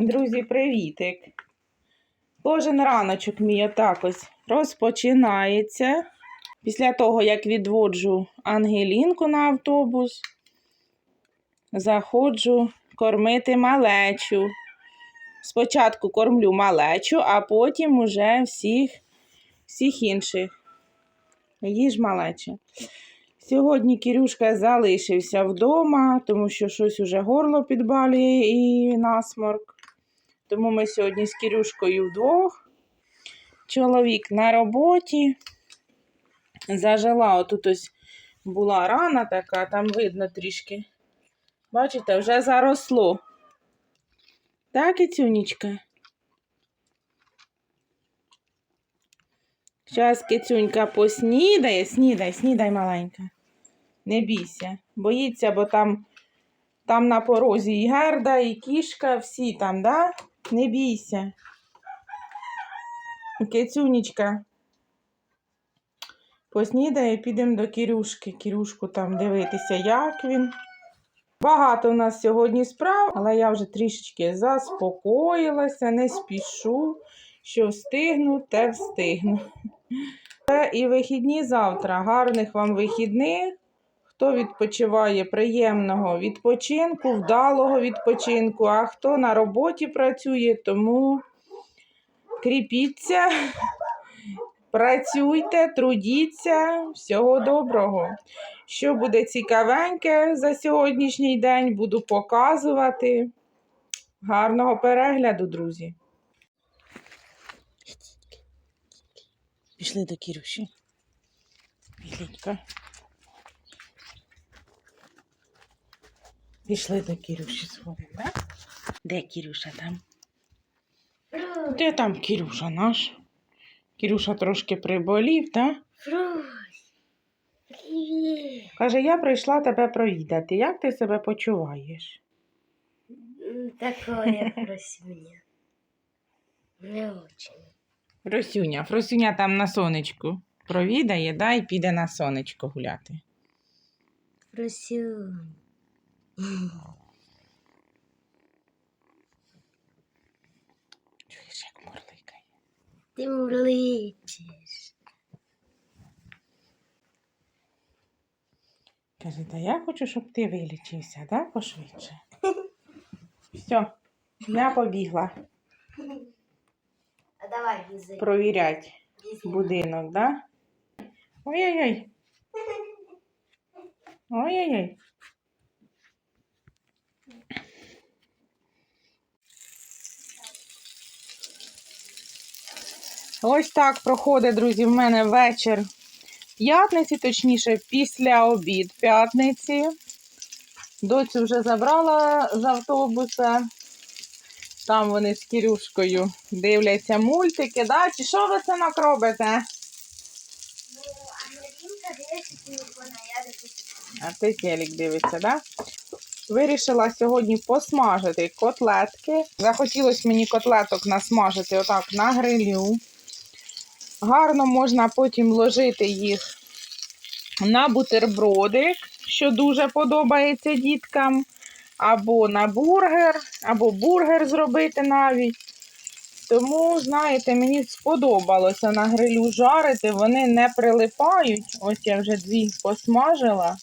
Друзі, привітик! Кожен раночок мій отак ось розпочинається. Після того, як відводжу Ангелінку на автобус, заходжу кормити малечу. Спочатку кормлю малечу, а потім уже всіх, всіх інших. Їж малече. Сьогодні Кірюшка залишився вдома, тому що щось уже горло підбалює і насморк. Тому ми сьогодні з Кірюшкою вдвох. Чоловік на роботі. Зажила, отут ось була рана така, там видно трішки. Бачите, вже заросло. Так, Кицюнечка? Зараз кицюнька поснідає, снідай, снідай маленька. Не бійся. Боїться, бо там, там на порозі і герда, і кішка, всі там, да? Не бійся. Кицюнечка. Поснідає, підемо до Кірюшки. Кірюшку там дивитися, як він. Багато у нас сьогодні справ, але я вже трішечки заспокоїлася, не спішу. Що встигну, те встигну. І вихідні завтра. Гарних вам вихідних. Хто відпочиває приємного відпочинку, вдалого відпочинку, а хто на роботі працює, тому кріпіться, працюйте, трудіться. Всього доброго. Що буде цікавеньке за сьогоднішній день, буду показувати. Гарного перегляду, друзі. Пішли до Кірюші. Білінька. Пішли до Кірюші сходимо, так? Де Кірюша там? Де там Кірюша наш? Кірюша трошки приболів, так? Привіт. Каже, я прийшла тебе провідати. Як ти себе почуваєш? Такое просюня. Не очень. Фросюня, Фросюня там на сонечку провідає, да, і піде на сонечко гуляти. Просюнь. Чуєш, як мурликає. Ти мурличеш. Каже, та я хочу, щоб ти вилічився, да, пошвидше. Все, я побігла А давай візи. провіряти Візи. будинок, да? Ой-ой-ой. Ой-ой-ой. Ось так проходить, друзі, в мене вечір п'ятниці, точніше, після обід п'ятниці. Доцю вже забрала з автобуса. Там вони з Кірюшкою дивляться мультики, да? Чи що ви це робите? Ну, дивиться а ти телек дивишся, да? Вирішила сьогодні посмажити котлетки. Захотілося мені котлеток насмажити отак на грилю. Гарно можна потім ложити їх на бутербродик, що дуже подобається діткам. Або на бургер, або бургер зробити навіть. Тому, знаєте, мені сподобалося на грилю жарити, вони не прилипають. Ось я вже дві посмажила.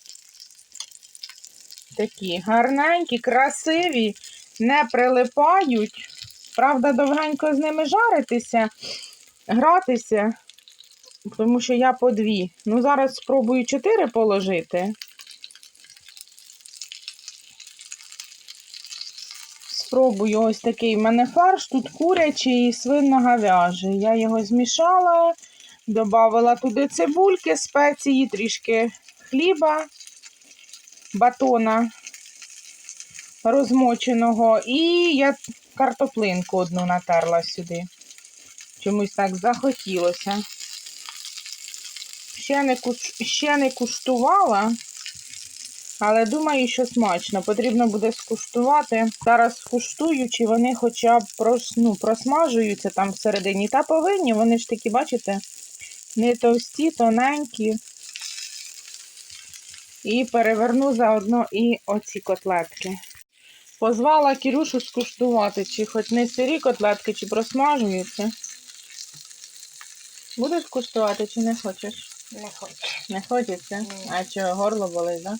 Такі гарненькі, красиві, не прилипають. Правда, довгенько з ними жаритися, гратися, тому що я по дві. Ну, зараз спробую чотири положити. Спробую ось такий в мене фарш, тут курячий і свинно-говяжий. Я його змішала, додала туди цибульки, спеції, трішки хліба, батона розмоченого. І я картоплинку одну натерла сюди. Чомусь так захотілося. Ще не, куш... Ще не куштувала. Але думаю, що смачно. Потрібно буде скуштувати. Зараз скуштую, чи вони хоча б прос, ну, просмажуються там всередині. Та повинні, вони ж такі, бачите, не товсті, тоненькі. І переверну заодно і оці котлетки. Позвала Кірюшу скуштувати, чи хоч не сирі котлетки, чи просмажуються. Будеш куштувати, чи не хочеш? Не хочу. Не хочеться? Ні. А чого горло болить, так? Да?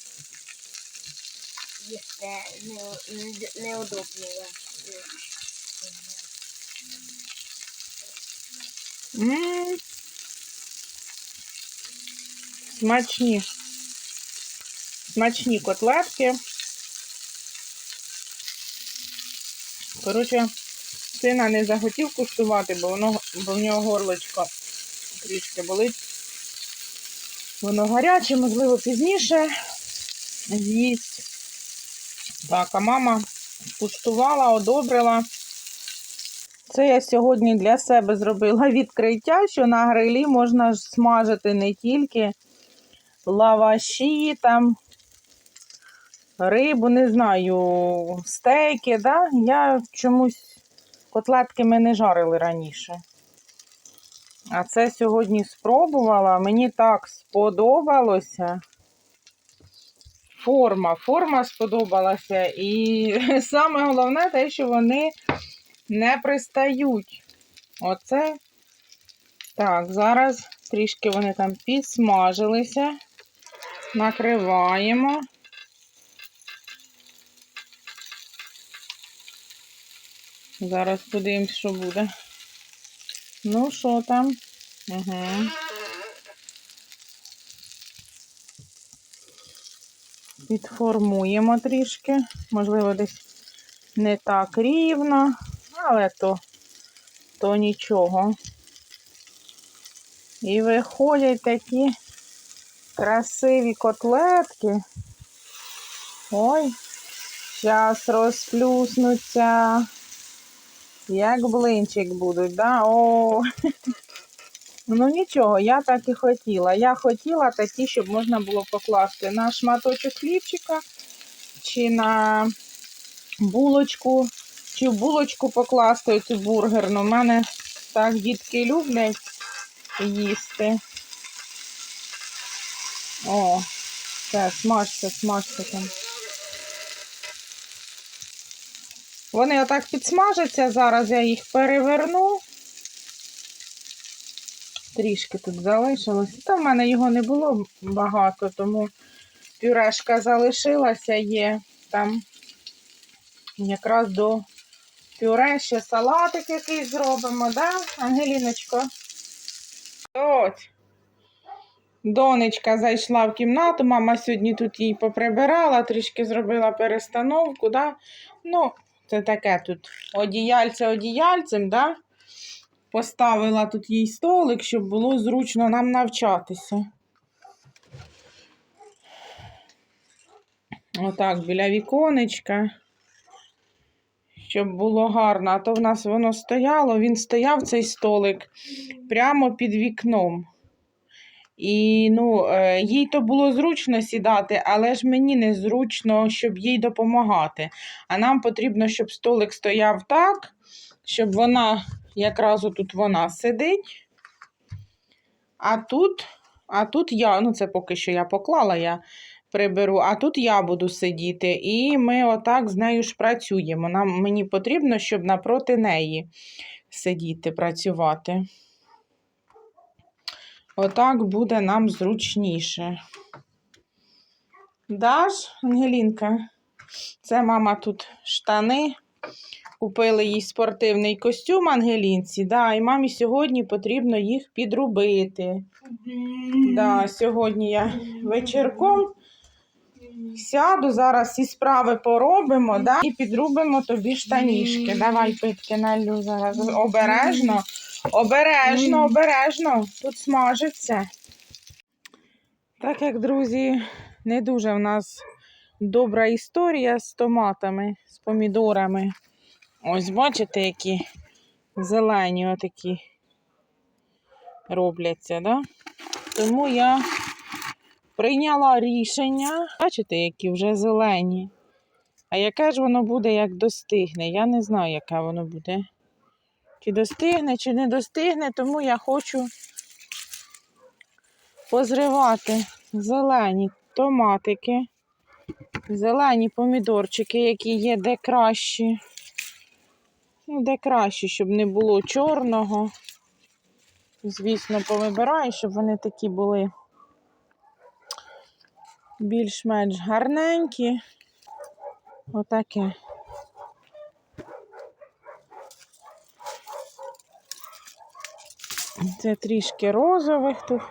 Їсти не, не, неудобно. я. М. Смачні. Смачні котлетки. Коротше, сина не захотів куштувати, бо воно бо в нього горлочко трішки болить. Воно гаряче, можливо, пізніше з'їсть. Так, а мама куштувала, одобрила. Це я сьогодні для себе зробила відкриття, що на грилі можна смажити не тільки лаваші, там, рибу, не знаю, стейки. Да? Я чомусь котлетки ми не жарили раніше. А це сьогодні спробувала. Мені так сподобалося. Форма, форма сподобалася. І саме головне те, що вони не пристають. Оце. Так, зараз трішки вони там підсмажилися. Накриваємо. Зараз подивимось, що буде. Ну, що там? Угу. Підформуємо трішки. Можливо, десь не так рівно, але то, то нічого. І виходять такі красиві котлетки. Ой, зараз розплюснуться. Як блинчик будуть, да? О. Ну нічого, я так і хотіла. Я хотіла такі, щоб можна було покласти на шматочок хлібчика чи на булочку, чи в булочку покласти цю бургерну. У мене так дітки люблять їсти. О, все, смажся, смажся там. Вони отак підсмажаться, зараз я їх переверну. Трішки тут залишилось. Та в мене його не було багато, тому пюрешка залишилася, є там якраз до пюре ще салатик якийсь зробимо, да, Ангеліночко? Ось. Донечка зайшла в кімнату, мама сьогодні тут їй поприбирала, трішки зробила перестановку, да? Ну, це таке тут одіяльце одіяльцем, да? Поставила тут їй столик, щоб було зручно нам навчатися. Отак, біля віконечка. Щоб було гарно. А то в нас воно стояло, він стояв цей столик прямо під вікном. І ну, е, їй то було зручно сідати, але ж мені не зручно, щоб їй допомагати. А нам потрібно, щоб столик стояв так, щоб вона, якраз тут вона сидить. А тут, а тут я, ну це поки що я поклала, я приберу, а тут я буду сидіти. І ми отак з нею ж працюємо. Нам, мені потрібно, щоб напроти неї сидіти, працювати. Отак буде нам зручніше. Даш, Ангелінка? Це мама тут штани. Купили їй спортивний костюм Ангелінці. Да, і мамі сьогодні потрібно їх підробити. Да, сьогодні я вечірком сяду, зараз всі справи поробимо да, і підрубимо тобі штанішки. Давай, питки, налю зараз. Обережно, обережно, обережно. Тут смажиться. Так як, друзі, не дуже в нас добра історія з томатами, з помідорами. Ось бачите, які зелені отакі робляться, да? Тому я прийняла рішення. Бачите, які вже зелені. А яке ж воно буде, як достигне? Я не знаю, яке воно буде. Чи достигне, чи не достигне, тому я хочу позривати зелені томатики. Зелені помідорчики, які є де кращі. Ну, де краще, щоб не було чорного. Звісно, повибираю, щоб вони такі були більш-менш гарненькі. Отаке. Це трішки розових тут.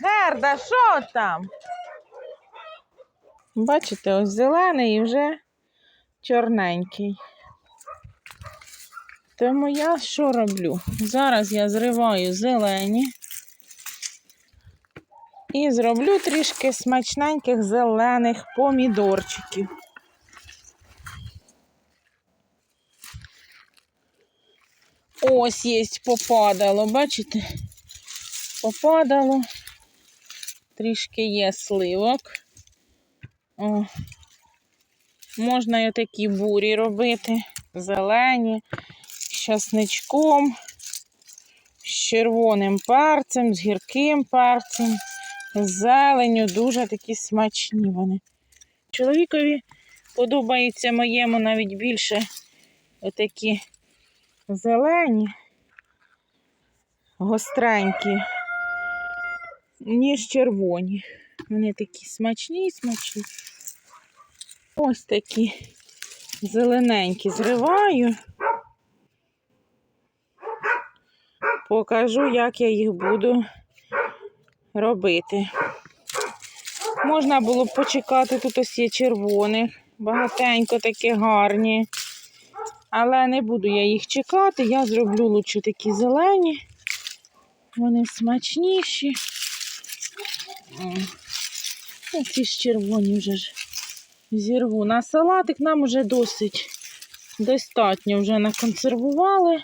Герда, що там? Бачите, ось зелений і вже чорненький. Тому я що роблю? Зараз я зриваю зелені і зроблю трішки смачненьких зелених помідорчиків. Ось є попадало, бачите? Попадало. Трішки є сливок. О. Можна і такі бурі робити, зелені, з часничком, з червоним перцем, з гірким перцем, з зеленю, дуже такі смачні вони. Чоловікові подобається моєму навіть більше отакі зелені, гостренькі, ніж червоні. Вони такі смачні, смачні. Ось такі зелененькі зриваю. Покажу, як я їх буду робити. Можна було б почекати, тут ось є червоних, багатенько такі гарні. Але не буду я їх чекати, я зроблю лучше такі зелені. Вони смачніші. О, ж червоні вже ж зірву. На салатик нам вже досить достатньо вже наконсервували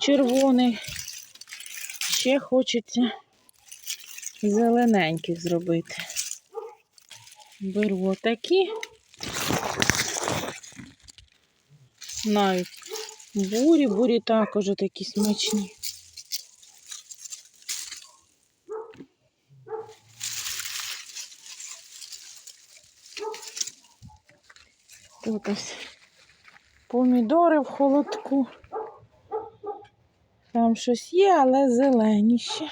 червоних. Ще хочеться зелененьких зробити. Беру отакі. Навіть бурі, бурі також такі смачні. Тут ось помідори в холодку. Там щось є, але зелені ще.